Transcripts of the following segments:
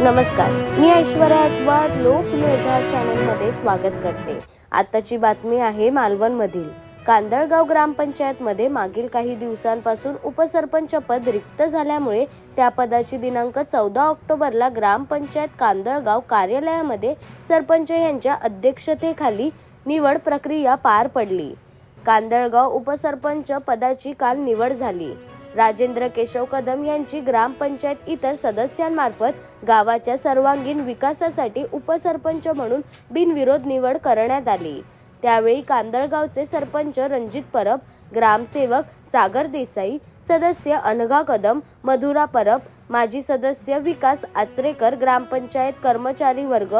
नमस्कार. मी ऐश्वर्या अथवार लोकनिर्धार चॅनलमध्ये स्वागत करते. आताची बातमी आहे मालवणमधील. कांदळगाव ग्रामपंचायतमध्ये मागील काही दिवसांपासून उपसरपंच पद रिक्त झाल्यामुळे त्या पदाची दिनांक चौदा ऑक्टोबरला ग्रामपंचायत कांदळगाव कार्यालयामध्ये सरपंच यांच्या अध्यक्षतेखाली निवड प्रक्रिया पार पडली. कांदळगाव उपसरपंच पदाची काल निवड झाली. राजेंद्र केशव कदम यांची ग्रामपंचायत इतर सदस्यांमार्फत गावाच्या सर्वांगीण विकासासाठी उपसरपंच म्हणून बिनविरोध निवड करण्यात आली. त्यावेळी कांदळगावचे सरपंच रणजित परब ग्रामसेवक सागर देसाई सदस्य अनघा कदम मधुरा परब माजी सदस्य विकास आचरेकर ग्रामपंचायत कर्मचारी वर्ग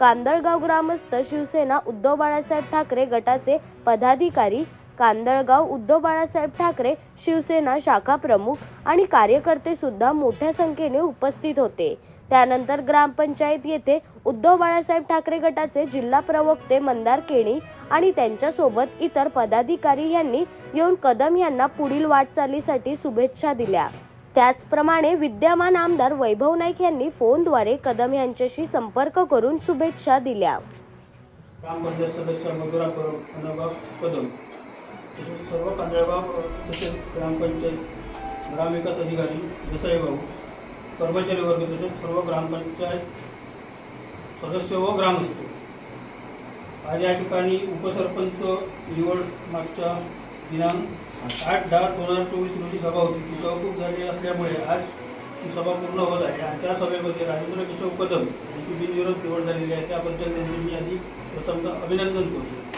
कांदळगाव ग्रामस्थ शिवसेना उद्धव बाळासाहेब ठाकरे गटाचे पदाधिकारी कांदळगाव उद्धव बाळासाहेब ठाकरे शिवसेना शाखा प्रमुख आणि कार्यकर्ते सुद्धा मोठ्या संख्येने उपस्थित होते. त्यानंतर ग्रामपंचायत येथे उद्धव बाळासाहेब ठाकरे गटाचे जिल्हा प्रवक्ते मंदार केणी आणि त्यांच्यासोबत इतर पदाधिकारी यांनी येऊन कदम यांना पुढील वाटचालीसाठी शुभेच्छा दिल्या. त्याचप्रमाणे विद्यमान आमदार वैभव नाईक यांनी फोनद्वारे कदम यांच्याशी संपर्क करून शुभेच्छा दिल्या. ग्रामपंचायत सदस्य मधुरा कदम. तसेच सर्व कांदळगाव तसेच ग्रामपंचायत ग्रामविकास अधिकारी देसाई भाऊ कर्मचारी वर्ग तसेच सर्व ग्रामपंचायत सदस्य व ग्रामस्थ. आज या ठिकाणी उपसरपंच निवड मागच्या दिनांक आठ दहा दोन हजार चोवीस रोजी सभा होती. ती तहकूब झाली असल्यामुळे आज ती सभा पूर्ण होत आहे. आणि त्या सभेमध्ये राजेंद्र किशोर कदम यांची बिनविरोध निवड झालेली आहे. त्याबद्दल त्यांनी मी आधी प्रथमतः अभिनंदन करतो.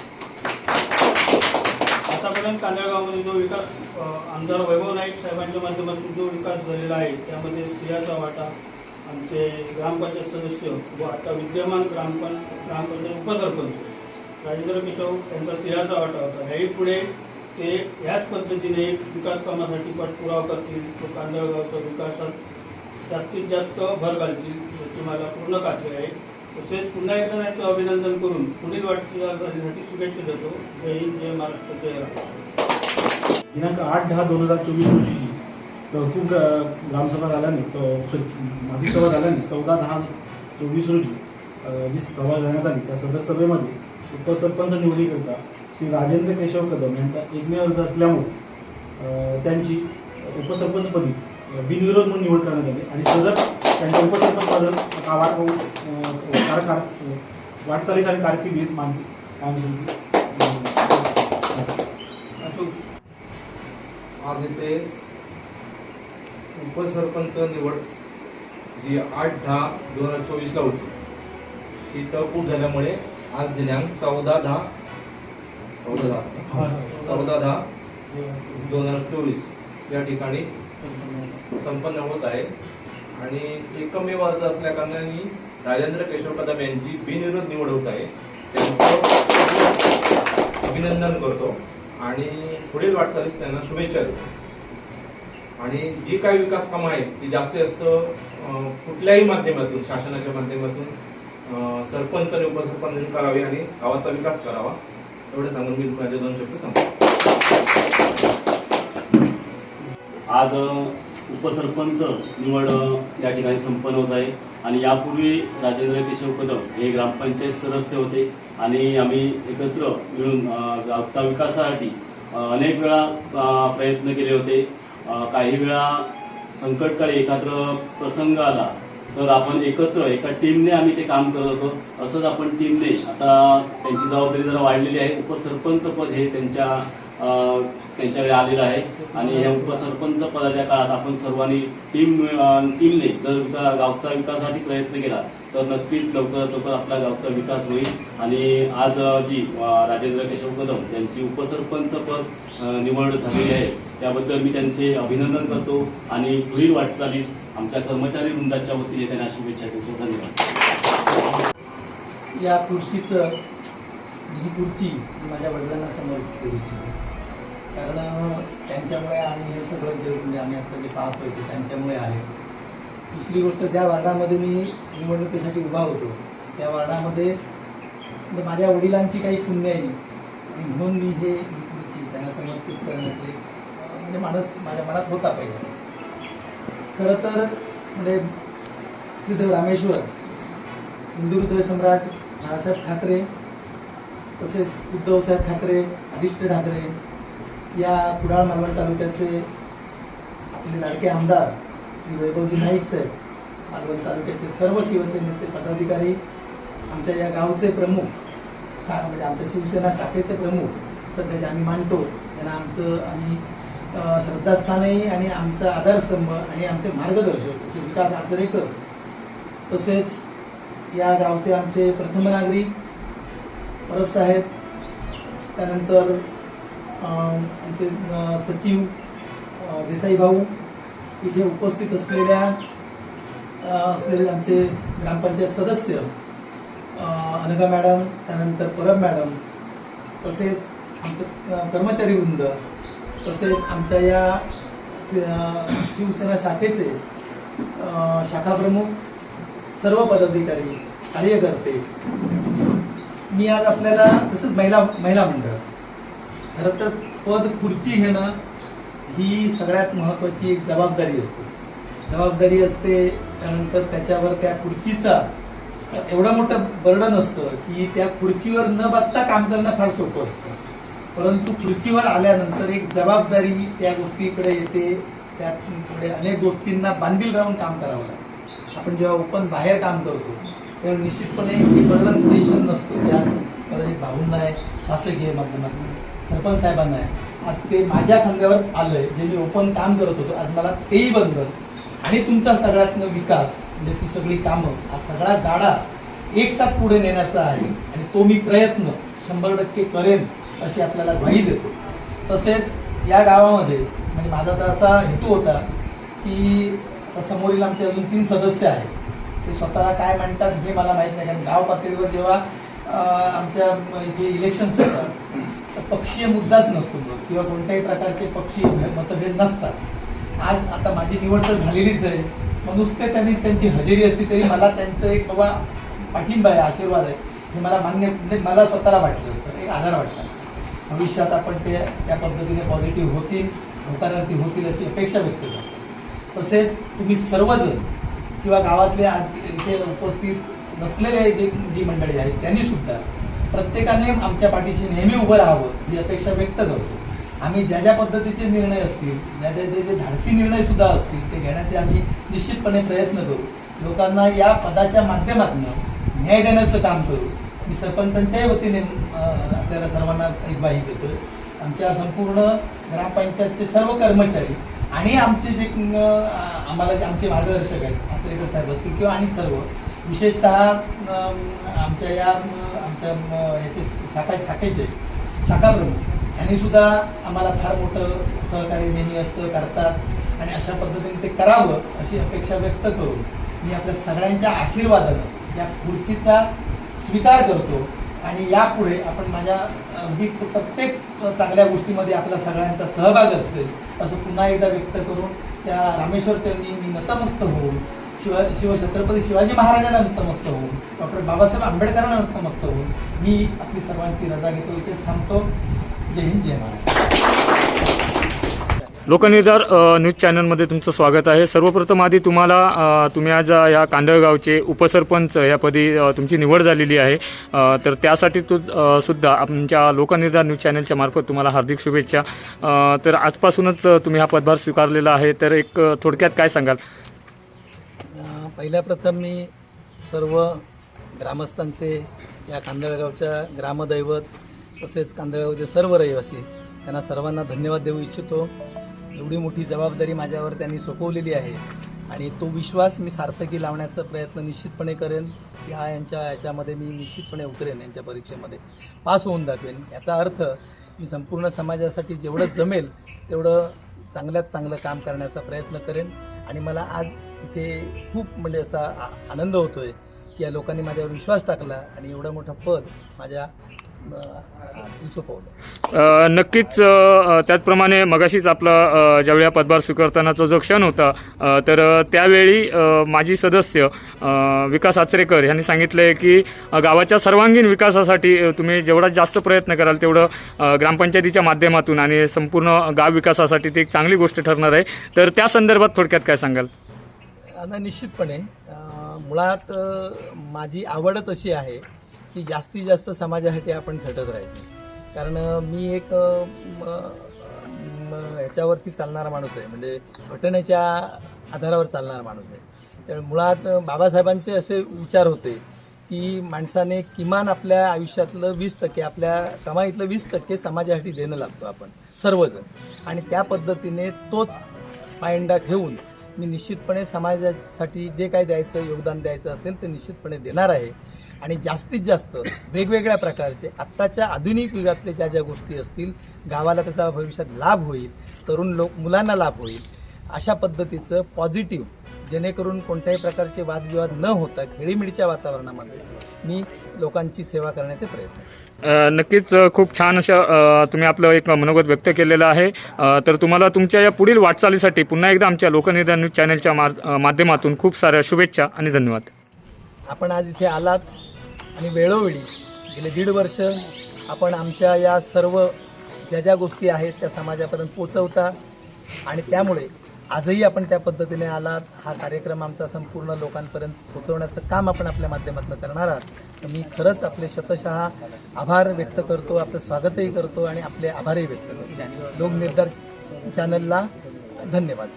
आतापर्यंत कांदळगावमध्ये जो विकास आमदार वैभव नाईक साहेबांच्या माध्यमातून जो विकास झालेला आहे त्यामध्ये स्त्रियाचा वाटा आमचे ग्रामपंचायत सदस्य व आता विद्यमान ग्रामपं ग्रामपंचायत उपसरपंच राजेंद्र केशव यांचा स्त्रियाचा वाटा होता. ह्याही पुढे ते ह्याच पद्धतीने विकास कामासाठी पाठपुरावा करतील तो कांदळगावचा विकासात जास्तीत जास्त भर घालतील याची मला पूर्ण खात्री आहे. तसेच पुन्हा एकदा त्यांचं अभिनंदन करून पुढील वाटचालीसाठी शुभेच्छा देतो. जय हिंद जय महाराष्ट्र जय दिनांक आठ दहा दोन हजार चोवीस रोजीची तहकूब ग्रामसभा झाल्याने त- मासिक सभा झाल्याने चौदा दहा चोवीस रोजी जी सभा घेण्यात आली त्या सदस्य सभेमध्ये उपसरपंच निवडीकरिता श्री राजेंद्र केशव कदम यांचा एकमेव अर्ज असल्यामुळे त्यांची उपसरपंचपदी बिनविरोध म्हणून निवड करण्यात आली आणि सदर त्यांच्या उपसरपंच पद कार कार कार वाटचालीसाठी कारकिर्दीस मानते असो. आज इथे उपसरपंच निवड जी आठ दहा दोन हजार चोवीसला होती. ती तहकूब झाल्यामुळे आज दिनांक चौदा दहा चौदा दहा चौदा दहा दोन हजार चोवीस या ठिकाणी संपन्न होत आहे. आणि एकमेव अर्ज असल्या कारणाने राजेंद्र केशव कदम यांची बिनविरोध निवड होत आहे. त्यांचं अभिनंदन करतो आणि पुढील वाटचालीस त्यांना शुभेच्छा देतो. आणि जी काही विकास कामं आहेत ती जास्तीत जास्त कुठल्याही माध्यमातून शासनाच्या माध्यमातून सरपंच आणि उपसरपंच करावी आणि गावाचा विकास करावा एवढं सांगून मी माझे दोन शब्द सांगतो. आज उपसरपंच निवड या ठिकाणी संपन्न होत आहे. आणि यापूर्वी राजेंद्र केशव कदम हे ग्रामपंचायत सदस्य होते. आणि आम्ही एकत्र मिळून गावच्या विकासासाठी अनेक वेळा प्रयत्न केले होते. काही वेळा संकटकाळी एखादा प्रसंग आला तर आपण एकत्र एका टीमने आम्ही ते काम करत होतो. असंच आपण टीमने आता त्यांची जबाबदारी जरा वाढलेली आहे. उपसरपंच पद हे त्यांच्या त्यांच्याकडे आलेलं आहे. आणि या उपसरपंच पदाच्या काळात आपण सर्वांनी टीम टीमने जर गावचा विकासासाठी प्रयत्न केला तर नक्कीच लवकरात लवकर आपला गावचा विकास होईल. आणि आज जी राजेंद्र केशव कदम यांची उपसरपंच पद निवड झालेली आहे त्याबद्दल मी त्यांचे अभिनंदन करतो. आणि पुढील वाटचालीस आमच्या कर्मचारी वृंदाच्या वतीने त्यांना शुभेच्छा देतो. धन्यवाद. या खुर्चीचं ही खुर्ची माझ्या वडिलांना समर्पित करू इच्छितो. कारण त्यांच्यामुळे आम्ही हे सगळं जे म्हणजे आम्ही आता जे पाहतोय ते त्यांच्यामुळे आहे. दुसरी गोष्ट ज्या वार्डामध्ये मी निवडणुकीसाठी उभा होतो त्या वार्डामध्ये म्हणजे माझ्या वडिलांची काही पुण्य आहे. आणि म्हणून मी हे त्यांना समर्पित करण्याचे म्हणजे माणस माझ्या मनात होता पाहिजे खरं तर म्हणजे श्रीदेव रामेश्वर हिंदू सम्राट बाळासाहेब ठाकरे तसेच उद्धवसाहेब ठाकरे आदित्य ठाकरे या कुडाळ मालवण तालुक्याचे आपले लाडके आमदार श्री वैभवजी नाईक साहेब मालवण तालुक्याचे सर्व शिवसेनेचे पदाधिकारी आमच्या या गावचे प्रमुख शा म्हणजे आमच्या शिवसेना शाखेचे प्रमुख सध्या जे आम्ही मानतो त्यांना आमचं आम्ही श्रद्धास्थानही आणि आमचा आधारस्तंभ आणि आमचे मार्गदर्शक असे विकास आचरेकर तसेच या गावचे आमचे प्रथम नागरिक परबसाहेब त्यानंतर इथे आमचे सचिव देसाई भाऊ इथे उपस्थित असलेल्या असलेले आमचे ग्रामपंचायत सदस्य अनघा मॅडम त्यानंतर परब मॅडम तसेच आमचं कर्मचारी वृंद तसेच आमच्या या शिवसेना शाखेचे शाखाप्रमुख सर्व पदाधिकारी कार्यकर्ते मी आज आपल्याला तसंच महिला महिला मंडळ खरं तर पद खुर्ची घेणं ही सगळ्यात महत्त्वाची एक जबाबदारी असते. जबाबदारी असते त्यानंतर त्याच्यावर त्या खुर्चीचा एवढं मोठं बर्डन असतं की त्या खुर्चीवर न बसता काम करणं फार सोपं असतं. परंतु खुर्चीवर आल्यानंतर एक जबाबदारी त्या गोष्टीकडे येते त्याकडे अनेक गोष्टींना बांधील राहून काम करावं लागतं. आपण जेव्हा ओपन बाहेर काम करतो तेव्हा निश्चितपणे बर्डन टेन्शन नसतं त्या कदाचित भाऊंना आहे मागून. सरपंच साहेबांना आहे. आज ते माझ्या खांद्यावर आलंय. जे मी ओपन काम करत होतो आज मला तेही बंधन आणि तुमचा सगळ्यातनं विकास म्हणजे ती सगळी कामं हा सगळा गाडा एक साथ पुढे नेण्याचा आहे. आणि तो मी प्रयत्न शंभर टक्के करेन अशी आपल्याला ग्वाही देतो. तसेच या गावामध्ये म्हणजे माझा तर असा हेतू होता की समोरील आमचे अजून तीन सदस्य आहेत. ते स्वतःला काय म्हणतात हे मला माहीत नाही. कारण गाव पातळीवर जेव्हा आमच्या म्हणजे जे इलेक्शन्स होतात पक्षीय मुद्दाच नसतो मग किंवा कोणत्याही प्रकारचे पक्षीय मतभेद नसतात. आज आता माझी निवड तर झालेलीच आहे मग नुसते त्यांनी त्यांची हजेरी असती तरी मला त्यांचं एक बाबा पाठिंबा आहे आशीर्वाद आहे. हे मला मान्य म्हणजे मला स्वतःला वाटलं असतं एक आधार वाटला भविष्यात आपण ते त्या पद्धतीने पॉझिटिव्ह होतील होकारार्थी होतील अशी अपेक्षा व्यक्त करतो. तसेच तुम्ही सर्वजण किंवा गावातले आज इथे उपस्थित नसलेले जे जी मंडळी आहेत त्यांनीसुद्धा प्रत्येकाने आमच्या पाठीशी नेहमी उभं राहावं ही अपेक्षा व्यक्त करतो. आम्ही ज्या ज्या पद्धतीचे निर्णय असतील ज्या ज्या जे जे धाडसी निर्णय सुद्धा असतील ते घेण्याचे आम्ही निश्चितपणे प्रयत्न करू. लोकांना या पदाच्या माध्यमातून न्याय देण्याचं काम करू. मी सरपंचांच्याही वतीने आपल्याला सर्वांना ग्वाही देतोय आमच्या संपूर्ण ग्रामपंचायतचे सर्व कर्मचारी आणि आमचे जे आम्हाला जे आमचे मार्गदर्शक आहेत आत्रेकर साहेब असतील किंवा आणि सर्व विशेषतः आमच्या या आमच्या याचे शाखा शाखेचे शाखा प्रमुख यांनी सुद्धा आम्हाला फार मोठं सहकार्य नेहमी असतं करतात. आणि अशा पद्धतीने ते करावं अशी अपेक्षा व्यक्त करून मी आपल्या सगळ्यांच्या आशीर्वादानं या खुर्चीचा स्वीकार करतो. आणि यापुढे आपण माझ्या अगदी प्रत्येक चांगल्या गोष्टीमध्ये आपला सगळ्यांचा सहभाग असेल असं पुन्हा एकदा व्यक्त करून त्या रामेश्वर चरणी मी नतमस्त होऊन शिवा शिव छत्रपती शिवाजी महाराजांना नतमस्त होऊन डॉक्टर बाबासाहेब आंबेडकरांना नतमस्त होऊन मी आपली सर्वांची रजा घेतो इथे थांबतो. जय हिंद जय महाराज. लोकनिर्धार न्यूज चॅनलमध्ये तुमचं स्वागत आहे. सर्वप्रथम आधी तुम्हाला तुम्ही आज या कांदळगावचे उपसरपंच यापदी अ, तुमची निवड झालेली आहे. तर त्यासाठी तू सुद्धा आमच्या लोकनिर्धार न्यूज चॅनलच्या मार्फत तुम्हाला हार्दिक शुभेच्छा. तर आजपासूनच तुम्ही हा पदभार स्वीकारलेला आहे. तर एक थोडक्यात काय सांगाल? पहिल्या प्रथम मी सर्व ग्रामस्थांचे या कांदळगावच्या ग्रामदैवत तसेच कांदळगावचे सर्व रहिवासी त्यांना सर्वांना धन्यवाद देऊ इच्छितो. एवढी मोठी जबाबदारी माझ्यावर त्यांनी सोपवलेली आहे आणि तो विश्वास मी सार्थकी लावण्याचा प्रयत्न निश्चितपणे करेन की हा यांच्या याच्यामध्ये मी निश्चितपणे उतरेन यांच्या परीक्षेमध्ये पास होऊन दाखवेन. याचा अर्थ मी संपूर्ण समाजासाठी जेवढं जमेल तेवढं चांगल्यात चांगलं काम करण्याचा प्रयत्न करेन आणि मला आज इथे खूप म्हणजे असा आनंद होतो आहे की या लोकांनी माझ्यावर विश्वास टाकला आणि एवढं मोठं पद माझ्या नक्कीच त्याचप्रमाणे मगाशीच आपला ज्यावेळी हा पदभार स्वीकारतानाचा जो क्षण होता तर त्यावेळी माजी सदस्य विकास आचरेकर यांनी सांगितलं आहे की गावाच्या सर्वांगीण विकासासाठी तुम्ही जेवढा जास्त प्रयत्न कराल तेवढं ग्रामपंचायतीच्या माध्यमातून आणि संपूर्ण गाव विकासासाठी ती एक चांगली गोष्ट ठरणार आहे. तर त्या संदर्भात थोडक्यात काय सांगाल? आता निश्चितपणे. मुळात माझी आवडच अशी आहे की जास्तीत जास्त समाजासाठी आपण झटत राहायचं. कारण मी एक ह्याच्यावरती चालणारा माणूस आहे. म्हणजे घटनेच्या आधारावर चालणारा माणूस आहे. त्यामुळे मुळात बाबासाहेबांचे असे विचार होते की माणसाने किमान आपल्या आयुष्यातलं वीस टक्के आपल्या कमाईतलं वीस टक्के समाजासाठी देणं लागतो आपण सर्वजण. आणि त्या पद्धतीने तोच पायंडा ठेवून मी निश्चितपणे समाजासाठी जे काय द्यायचं योगदान द्यायचं असेल ते निश्चितपणे देणार आहे. आणि जास्तीत जास्त वेगवेगळ्या प्रकारचे आत्ताच्या आधुनिक युगातले ज्या ज्या गोष्टी असतील गावाला त्याचा भविष्यात लाभ होईल तरुण लोक मुलांना लाभ होईल अशा पद्धतीचं पॉझिटिव्ह जेणेकरून कोणत्याही प्रकारचे वादविवाद न होता खेळीमेळीच्या वातावरणामध्ये मी लोकांची सेवा करण्याचे प्रयत्न नक्कीच खूप छान अशा तुम्ही आपलं एक मनोगत व्यक्त केलेलं आहे. तर तुम्हाला तुमच्या या पुढील वाटचालीसाठी पुन्हा एकदा आमच्या लोकनिदान न्यूज चॅनलच्या माध्यमातून खूप साऱ्या शुभेच्छा आणि धन्यवाद. आपण आज इथे आलात आणि वेळोवेळी गेले दीड वर्ष आपण आमच्या या सर्व ज्या ज्या गोष्टी आहेत त्या समाजापर्यंत पोचवता आणि त्यामुळे आजही आपण त्या पद्धतीने आलात. हा कार्यक्रम आमचा संपूर्ण लोकांपर्यंत पोचवण्याचं काम आपण आपल्या माध्यमातून करणार आहात. तर मी खरंच आपले शतशः आभार व्यक्त करतो आपलं स्वागतही करतो आणि आपले आभारही व्यक्त करतो. लोकनिर्धार चॅनलला धन्यवाद.